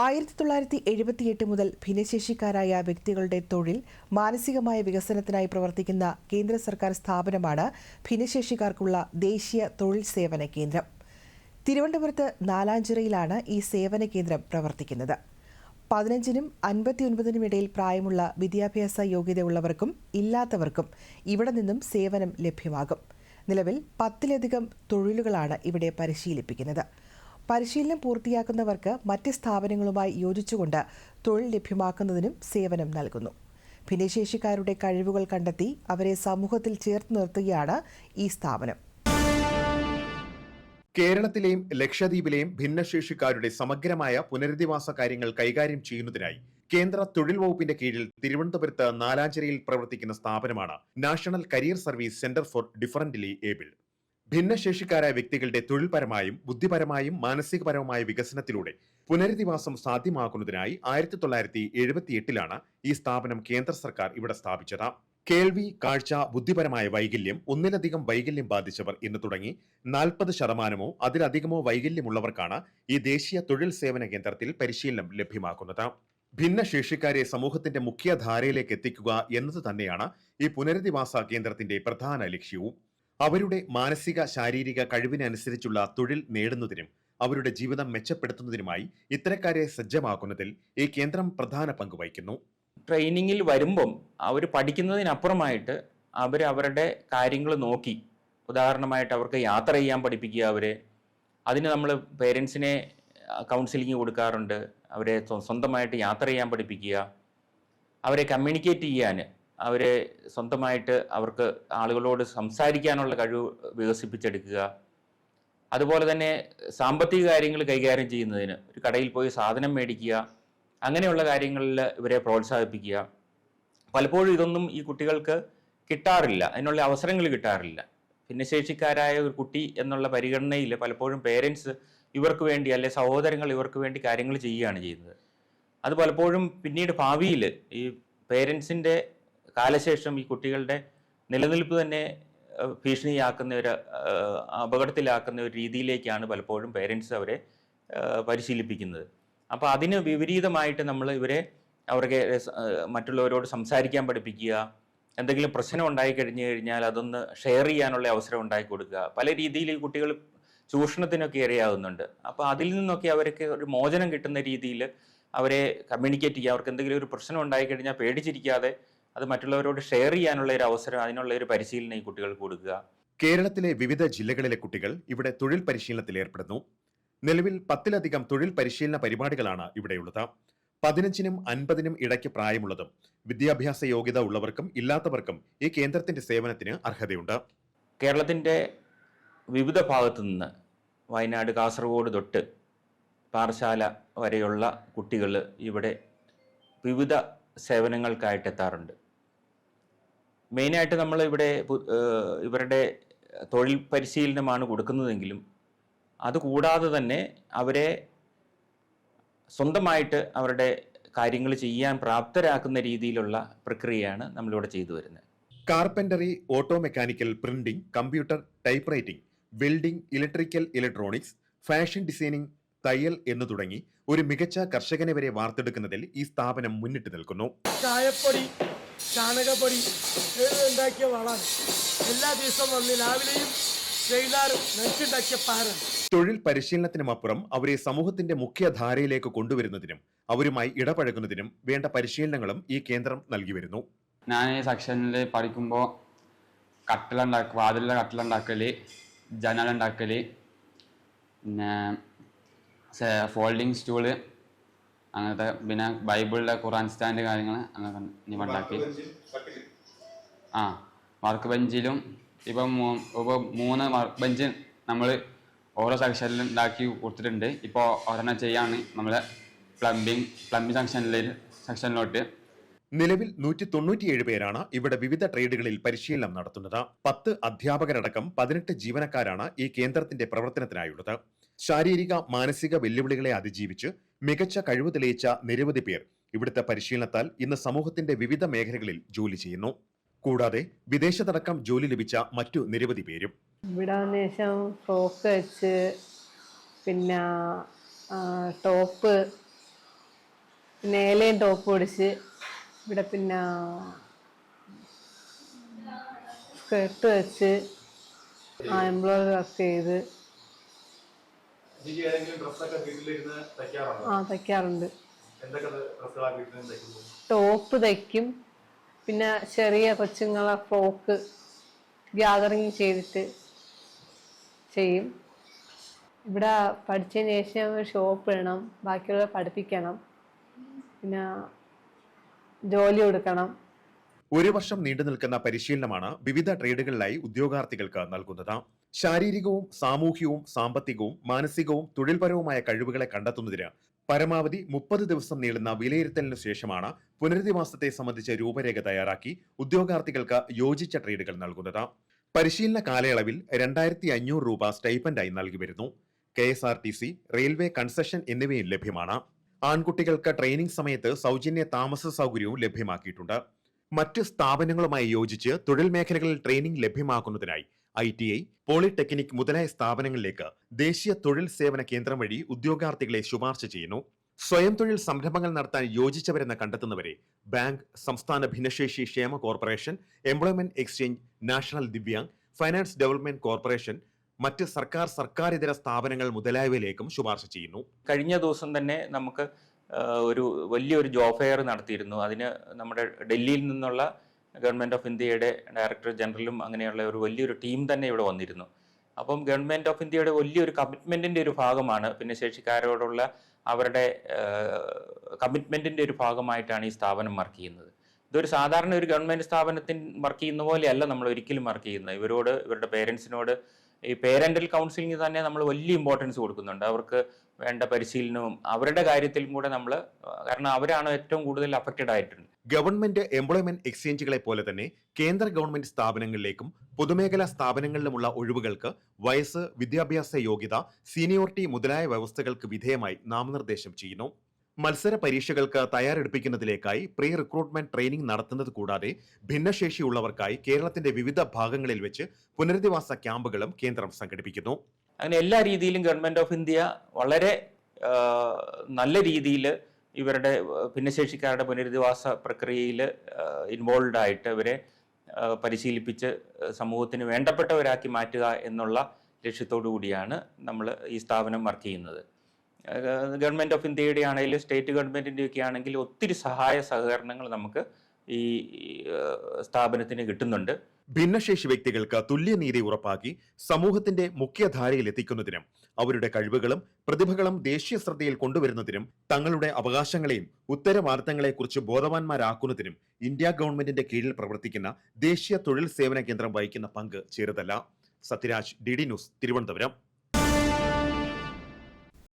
ആയിരത്തി തൊള്ളായിരത്തി എഴുപത്തിയെട്ട് മുതൽ ഭിന്നശേഷിക്കാരായ വ്യക്തികളുടെ തൊഴിൽ മാനസികമായ വികസനത്തിനായി പ്രവർത്തിക്കുന്ന കേന്ദ്ര സർക്കാർ സ്ഥാപനമാണ് ഭിന്നശേഷിക്കാർക്കുള്ള ദേശീയ തൊഴിൽ സേവന കേന്ദ്രം. തിരുവനന്തപുരത്ത് നാലാഞ്ചിറയിലാണ് ഈ സേവന കേന്ദ്രം പ്രവർത്തിക്കുന്നത്. പതിനഞ്ചിനും അൻപത്തിയൊൻപതിനും ഇടയിൽ പ്രായമുള്ള വിദ്യാഭ്യാസ യോഗ്യതയുള്ളവർക്കും ഇല്ലാത്തവർക്കും ഇവിടെ നിന്നും സേവനം ലഭ്യമാകും. നിലവിൽ പത്തിലധികം തൊഴിലുകളാണ് ഇവിടെ പരിശീലിപ്പിക്കുന്നത്. പരിശീലനം പൂർത്തിയാക്കുന്നവർക്ക് മറ്റ് സ്ഥാപനങ്ങളുമായി യോജിച്ചുകൊണ്ട് തൊഴിൽ ലഭ്യമാക്കുന്നതിനും സേവനം നൽകുന്നു. ഭിന്നശേഷിക്കാരുടെ കഴിവുകൾ കണ്ടെത്തി അവരെ സമൂഹത്തിൽ ചേർത്ത് നിർത്തുകയാണ് ഈ സ്ഥാപനം. കേരളത്തിലെയും ലക്ഷദ്വീപിലെയും ഭിന്നശേഷിക്കാരുടെ സമഗ്രമായ പുനരധിവാസ കാര്യങ്ങൾ കൈകാര്യം ചെയ്യുന്നതിനായി കേന്ദ്ര തൊഴിൽ വകുപ്പിന്റെ കീഴിൽ തിരുവനന്തപുരത്ത് നാലാഞ്ചിറയിൽ പ്രവർത്തിക്കുന്ന സ്ഥാപനമാണ് national career service centre for differently abled. ഭിന്നശേഷിക്കാരായ വ്യക്തികളുടെ തൊഴിൽപരമായും ബുദ്ധിപരമായും മാനസികപരവുമായ വികസനത്തിലൂടെ പുനരധിവാസം സാധ്യമാക്കുന്നതിനായി ആയിരത്തി തൊള്ളായിരത്തി എഴുപത്തിയെട്ടിലാണ് ഈ സ്ഥാപനം കേന്ദ്ര സർക്കാർ ഇവിടെ സ്ഥാപിച്ചത്. കേൾവി കാഴ്ച ബുദ്ധിപരമായ വൈകല്യം ഒന്നിലധികം വൈകല്യം ബാധിച്ചവർ എന്ന് തുടങ്ങി നാൽപ്പത് ശതമാനമോ അതിലധികമോ വൈകല്യമുള്ളവർക്കാണ് ഈ ദേശീയ തൊഴിൽ സേവന കേന്ദ്രത്തിൽ പരിശീലനം ലഭ്യമാക്കുന്നത്. ഭിന്നശേഷിക്കാരെ സമൂഹത്തിന്റെ മുഖ്യധാരയിലേക്ക് എത്തിക്കുക എന്നത് തന്നെയാണ് ഈ പുനരധിവാസ കേന്ദ്രത്തിന്റെ പ്രധാന ലക്ഷ്യവും. അവരുടെ മാനസിക ശാരീരിക കഴിവിനനുസരിച്ചുള്ള തൊഴിൽ നേടുന്നതിനും അവരുടെ ജീവിതം മെച്ചപ്പെടുത്തുന്നതിനുമായി ഇത്തരക്കാരെ സജ്ജമാക്കുന്നതിൽ ഈ കേന്ദ്രം പ്രധാന പങ്ക് വഹിക്കുന്നു. ട്രെയിനിങ്ങിൽ വരുമ്പം അവർ പഠിക്കുന്നതിനപ്പുറമായിട്ട് അവർ അവരുടെ കാര്യങ്ങൾ നോക്കി. ഉദാഹരണമായിട്ട് അവർക്ക് യാത്ര ചെയ്യാൻ പഠിപ്പിക്കുക അവരെ. അതിന് നമ്മൾ പേരൻസിനെ കൗൺസിലിംഗ് കൊടുക്കാറുണ്ട്. അവരെ സ്വന്തമായിട്ട് യാത്ര ചെയ്യാൻ പഠിപ്പിക്കുക. അവരെ കമ്മ്യൂണിക്കേറ്റ് ചെയ്യാൻ അവരെ സ്വന്തമായിട്ട് അവർക്ക് ആളുകളോട് സംസാരിക്കാനുള്ള കഴിവ് വികസിപ്പിച്ചെടുക്കുക. അതുപോലെ തന്നെ സാമ്പത്തിക കാര്യങ്ങൾ കൈകാര്യം ചെയ്യുന്നതിന് ഒരു കടയിൽ പോയി സാധനം മേടിക്കുക അങ്ങനെയുള്ള കാര്യങ്ങളിൽ ഇവരെ പ്രോത്സാഹിപ്പിക്കുക. പലപ്പോഴും ഇതൊന്നും ഈ കുട്ടികൾക്ക് കിട്ടാറില്ല. അതിനുള്ള അവസരങ്ങൾ കിട്ടാറില്ല. ഭിന്നശേഷിക്കാരായ ഒരു കുട്ടി എന്നുള്ള പരിഗണനയിൽ പലപ്പോഴും പേരൻസ് ഇവർക്ക് വേണ്ടി അല്ലെ സഹോദരങ്ങൾ ഇവർക്ക് വേണ്ടി കാര്യങ്ങൾ ചെയ്യുകയാണ് ചെയ്യുന്നത്. അത് പലപ്പോഴും പിന്നീട് ഭാവിയിൽ ഈ പേരൻസിന്റെ കാലശേഷം ഈ കുട്ടികളുടെ നിലനിൽപ്പ് തന്നെ ഭീഷണിയാക്കുന്ന ഒരു അപകടത്തിലാക്കുന്ന ഒരു രീതിയിലേക്കാണ് പലപ്പോഴും പേരൻസ് അവരെ പരിശീലിപ്പിക്കുന്നത്. അപ്പോൾ അതിന് വിപരീതമായിട്ട് നമ്മൾ ഇവരെ അവർക്ക് മറ്റുള്ളവരോട് സംസാരിക്കാൻ പഠിപ്പിക്കുക എന്തെങ്കിലും പ്രശ്നം ഉണ്ടായി കഴിഞ്ഞു കഴിഞ്ഞാൽ അതൊന്ന് ഷെയർ ചെയ്യാനുള്ള അവസരം ഉണ്ടാക്കി കൊടുക്കുക. പല രീതിയിൽ ഈ കുട്ടികൾ ചൂഷണത്തിനൊക്കെ ഇരയാകുന്നുണ്ട് അപ്പോൾ അതിൽ നിന്നൊക്കെ അവർക്ക് ഒരു മോചനം കിട്ടുന്ന രീതിയിൽ അവരെ കമ്മ്യൂണിക്കേറ്റ് ചെയ്യുക. അവർക്ക് എന്തെങ്കിലും ഒരു പ്രശ്നം ഉണ്ടായി കഴിഞ്ഞാൽ പേടിച്ചിരിക്കാതെ അത് മറ്റുള്ളവരോട് ഷെയർ ചെയ്യാനുള്ള ഒരു അവസരം അതിനുള്ള ഒരു പരിശീലനം ഈ കുട്ടികൾക്ക് കൊടുക്കുക. കേരളത്തിലെ വിവിധ ജില്ലകളിലെ കുട്ടികൾ ഇവിടെ തൊഴിൽ പരിശീലനത്തിൽ ഏർപ്പെടുന്നു. നിലവിൽ പത്തിലധികം തൊഴിൽ പരിശീലന പരിപാടികളാണ് ഇവിടെയുള്ളത്. പതിനഞ്ചിനും അൻപതിനും ഇടയ്ക്ക് പ്രായമുള്ളതും വിദ്യാഭ്യാസ യോഗ്യത ഉള്ളവർക്കും ഇല്ലാത്തവർക്കും ഈ കേന്ദ്രത്തിന്റെ സേവനത്തിന് അർഹതയുണ്ട്. കേരളത്തിന്റെ വിവിധ ഭാഗത്തു നിന്ന് വയനാട് കാസർഗോഡ് തൊട്ട് പാറശാല വരെയുള്ള കുട്ടികൾ ഇവിടെ വിവിധ സേവനങ്ങൾക്കായിട്ട് എത്താറുണ്ട് മെയിനായിട്ട് നമ്മൾ ഇവിടെ ഇവരുടെ തൊഴിൽ പരിശീലനമാണ് കൊടുക്കുന്നതെങ്കിലും അതുകൂടാതെ തന്നെ അവരെ സ്വന്തമായിട്ട് അവരുടെ കാര്യങ്ങൾ ചെയ്യാൻ പ്രാപ്തരാക്കുന്ന രീതിയിലുള്ള പ്രക്രിയയാണ് നമ്മളിവിടെ ചെയ്തു വരുന്നത്. Carpentry auto mechanical printing computer type writing welding electrical electronics fashion designing തയ്യൽ എന്നു തുടങ്ങി ഒരു മികച്ച കർഷകനെ വരെ വാർത്തെടുക്കുന്നതിൽ ഈ സ്ഥാപനം മുന്നിട്ട് നിൽക്കുന്നു. ചായപ്പൊടി ചാണകപ്പൊടി ഉണ്ടാക്കിയ വളമാണ്? എല്ലാ ദിവസവും വന്ന് രാവിലെയും വൈകുന്നേരം നനച്ചുണ്ടാക്കിയ പാരാണ് തൊഴിൽ പരിശീലനത്തിനുമപ്പുറം അവരെ സമൂഹത്തിന്റെ മുഖ്യധാരയിലേക്ക് കൊണ്ടുവരുന്നതിനും അവരുമായി ഇടപഴകുന്നതിനും വേണ്ട പരിശീലനങ്ങളും ഈ കേന്ദ്രം നൽകി വരുന്നു. ഞാൻ ഈ സെക്ഷനിൽ പഠിക്കുമ്പോൾ കട്ടിലുണ്ടാക്കുക വാതിലുള്ള കട്ടിലുണ്ടാക്കൽ ജനലുണ്ടാക്കൽ പിന്നെ ഫോൾഡിങ് സ്റ്റൂൾ അങ്ങനത്തെ പിന്നെ ബൈബിളിലെ ഖുറാൻ സ്റ്റാൻഡ് കാര്യങ്ങൾ അങ്ങനെ ഉണ്ടാക്കി. ആ വർക്ക് ബെഞ്ചിലും ഇപ്പം ഇപ്പോൾ മൂന്ന് വർക്ക് ബെഞ്ച് നമ്മൾ ഓരോ സെക്ഷനിലും ഉണ്ടാക്കി കൊടുത്തിട്ടുണ്ട്. ഇപ്പോൾ ഒരെണ്ണം ചെയ്യാണ് നമ്മളെ പ്ലംബിങ് പ്ലംബിങ് സെക്ഷനിലെ സെക്ഷനിലോട്ട് നിലവിൽ നൂറ്റി തൊണ്ണൂറ്റിയേഴ് പേരാണ് ഇവിടെ വിവിധ ട്രേഡുകളിൽ പരിശീലനം നടത്തുന്നത്. പത്ത് അധ്യാപകരടക്കം പതിനെട്ട് ജീവനക്കാരാണ് ഈ കേന്ദ്രത്തിന്റെ പ്രവർത്തനത്തിനായുള്ളത്. ശാരീരിക മാനസിക വെല്ലുവിളികളെ അതിജീവിച്ച് മികച്ച കഴിവ് തെളിയിച്ച നിരവധി പേർ ഇവിടുത്തെ പരിശീലനത്താൽ ഇന്ന് സമൂഹത്തിന്റെ വിവിധ മേഖലകളിൽ ജോലി ചെയ്യുന്നു. കൂടാതെ വിദേശത്തടക്കം ജോലി ലഭിച്ച മറ്റു നിരവധി പേരും. ഇവിടെ ഫ്രോക്ക് വെച്ച് പിന്നെ ടോപ്പ് പിന്നെ ടോപ്പ് പൊടിച്ച് ഇവിടെ പിന്നെ സ്കേർട്ട് വെച്ച് എംബ്രോയിഡറി വർക്ക് ചെയ്ത് ആ തയ്ക്കാറുണ്ട്. ടോപ്പ് തയ്ക്കും. പിന്നെ ചെറിയ കൊച്ചുങ്ങളെ ഫ്രോക്ക് ഗ്യാതറിങ് ചെയ്തിട്ട് ചെയ്യും. ഇവിടെ പഠിച്ചതിന് ശേഷം ഷോപ്പ് ഇടണം. ബാക്കിയുള്ളവരെ പഠിപ്പിക്കണം. പിന്നെ ജോലി കൊടുക്കണം. ഒരു വർഷം നീണ്ടു നിൽക്കുന്ന പരിശീലനമാണ് വിവിധ ട്രേഡുകളിലായി ഉദ്യോഗാർത്ഥികൾക്ക് നൽകുന്നത്. ശാരീരികവും സാമൂഹികവും സാമ്പത്തികവും മാനസികവും തൊഴിൽപരവുമായ കഴിവുകളെ കണ്ടെത്തുന്നതിന് പരമാവധി മുപ്പത് ദിവസം നീളുന്ന വിലയിരുത്തലിനു ശേഷമാണ് പുനരധിവാസത്തെ സംബന്ധിച്ച രൂപരേഖ തയ്യാറാക്കി ഉദ്യോഗാർത്ഥികൾക്ക് യോജിച്ച ട്രേഡുകൾ നൽകുന്നത്. പരിശീലന കാലയളവിൽ രണ്ടായിരത്തി അഞ്ഞൂറ് രൂപ സ്റ്റൈപ്പൻഡായി നൽകി വരുന്നു. K S R T C railway concession എന്നിവയും ലഭ്യമാണ്. ആൺകുട്ടികൾക്ക് ട്രെയിനിംഗ് സമയത്ത് സൗജന്യ താമസ സൗകര്യവും ലഭ്യമാക്കിയിട്ടുണ്ട്. മറ്റ് സ്ഥാപനങ്ങളുമായി യോജിച്ച് തൊഴിൽ മേഖലകളിൽ ട്രെയിനിംഗ് ലഭ്യമാക്കുന്നതിനായി ഐ ടി ഐ പോളിടെക്നിക് മുതലായ സ്ഥാപനങ്ങളിലേക്ക് ദേശീയ തൊഴിൽ സേവന കേന്ദ്രം വഴി ഉദ്യോഗാർത്ഥികളെ ശുപാർശ ചെയ്യുന്നു. സ്വയം തൊഴിൽ സംരംഭങ്ങൾ നടത്താൻ യോജിച്ചവരെന്ന് കണ്ടെത്തുന്നവരെ ബാങ്ക് സംസ്ഥാന ഭിന്നശേഷി ക്ഷേമ corporation employment exchange national Divyang finance development corporation മറ്റ് സർക്കാർ സർക്കാരിതര സ്ഥാപനങ്ങൾ മുതലായവയിലേക്കും ശുപാർശ ചെയ്യുന്നു. കഴിഞ്ഞ ദിവസം തന്നെ നമുക്ക് ഒരു വലിയൊരു ജോബ് ഫെയർ നടത്തിയിരുന്നു. അതിന് നമ്മുടെ ഡൽഹിയിൽ നിന്നുള്ള ഗവൺമെന്റ് ഓഫ് ഇന്ത്യയുടെ ഡയറക്ടർ ജനറലും അങ്ങനെയുള്ള ഒരു വലിയൊരു ടീം തന്നെ ഇവിടെ വന്നിരുന്നു. അപ്പം ഗവൺമെന്റ് ഓഫ് ഇന്ത്യയുടെ വലിയൊരു കമ്മിറ്റ്മെന്റിന്റെ ഒരു ഭാഗമാണ്. ഭിന്നശേഷിക്കാരോടുള്ള അവരുടെ കമ്മിറ്റ്മെന്റിന്റെ ഒരു ഭാഗമായിട്ടാണ് ഈ സ്ഥാപനം വർക്ക് ചെയ്യുന്നത്. ഇതൊരു സാധാരണ ഒരു ഗവൺമെന്റ് സ്ഥാപനത്തിൽ വർക്ക് ചെയ്യുന്ന പോലെയല്ല നമ്മൾ ഒരിക്കലും വർക്ക് ചെയ്യുന്നത്. ഇവരോട് ഇവരുടെ പേരൻസിനോട് ഈ പേരന്റൽ കൗൺസിലിംഗ് തന്നെ നമ്മൾ വലിയ ഇമ്പോർട്ടൻസ് കൊടുക്കുന്നുണ്ട്. അവർക്ക് വേണ്ട പരിശീലനവും അവരുടെ കാര്യത്തിലും കൂടെ നമ്മൾ കാരണം അവരാണ് ഏറ്റവും കൂടുതൽ അഫക്റ്റഡ് ആയിട്ടുണ്ട്. ഗവൺമെന്റ് എംപ്ലോയ്മെന്റ് എക്സ്ചേഞ്ചുകളെ പോലെ തന്നെ കേന്ദ്ര ഗവൺമെന്റ് സ്ഥാപനങ്ങളിലേക്കും പൊതുമേഖലാ സ്ഥാപനങ്ങളിലുമുള്ള ഒഴിവുകൾക്ക് വയസ്സ് വിദ്യാഭ്യാസ യോഗ്യത സീനിയോറിറ്റി മുതലായ വ്യവസ്ഥകൾക്ക് വിധേയമായി നാമനിർദ്ദേശം ചെയ്യുന്നു. മത്സര പരീക്ഷകൾക്ക് തയ്യാറെടുപ്പിക്കുന്നതിലേക്കായി പ്രീ റിക്രൂട്ട്മെന്റ് ട്രെയിനിംഗ് നടത്തുന്നത് കൂടാതെ ഭിന്നശേഷിയുള്ളവർക്കായി കേരളത്തിന്റെ വിവിധ ഭാഗങ്ങളിൽ വെച്ച് പുനരധിവാസ ക്യാമ്പുകളും കേന്ദ്രം സംഘടിപ്പിക്കുന്നു. അങ്ങനെ എല്ലാ രീതിയിലും ഗവൺമെന്റ് ഓഫ് ഇന്ത്യ വളരെ നല്ല രീതിയിൽ ഇവരുടെ ഭിന്നശേഷിക്കാരുടെ പുനരധിവാസ പ്രക്രിയയിൽ ഇൻവോൾവ് ആയിട്ട് ഇവരെ പരിശീലിപ്പിച്ച് സമൂഹത്തിന് വേണ്ടപ്പെട്ടവരാക്കി മാറ്റുക എന്നുള്ള ലക്ഷ്യത്തോടു കൂടിയാണ് നമ്മൾ ഈ സ്ഥാപനം വർക്ക് ചെയ്യുന്നത്. ഗവൺമെന്റ് ഓഫ് ഇന്ത്യയുടെ ആണെങ്കിലും സ്റ്റേറ്റ് ഗവൺമെന്റിന്റെ ഒക്കെ ആണെങ്കിൽ ഒത്തിരി സഹായ സഹകരണങ്ങൾ നമുക്ക് ഈ സ്ഥാപനത്തിന് കിട്ടുന്നുണ്ട്. ഭിന്നശേഷി വ്യക്തികൾക്ക് തുല്യനീതി ഉറപ്പാക്കി സമൂഹത്തിന്റെ മുഖ്യധാരയിൽ എത്തിക്കുന്നതിനും അവരുടെ കഴിവുകളും പ്രതിഭകളും ദേശീയ ശ്രദ്ധയിൽ കൊണ്ടുവരുന്നതിനും തങ്ങളുടെ അവകാശങ്ങളെയും ഉത്തരവാദിത്തങ്ങളെക്കുറിച്ച് ബോധവാന്മാരാക്കുന്നതിനും ഇന്ത്യ ഗവൺമെന്റിന്റെ കീഴിൽ പ്രവർത്തിക്കുന്ന ദേശീയ തൊഴിൽ സേവന കേന്ദ്രം വഹിക്കുന്ന പങ്ക് ചെറുതല്ല Sathyaraj D D news Thiruvananthapuram.